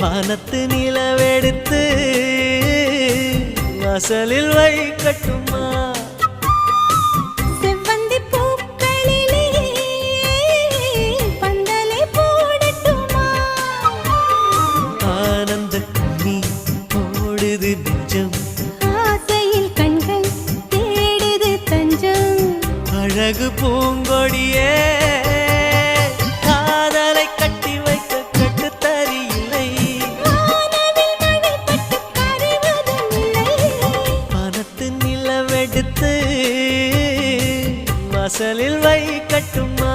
வானத்து நிலவெடுத்து வாசலில் வைக்கட்டுமா செவ்வந்தி பூக்களிலே எடுத்து மசலில் வை கட்டுமா?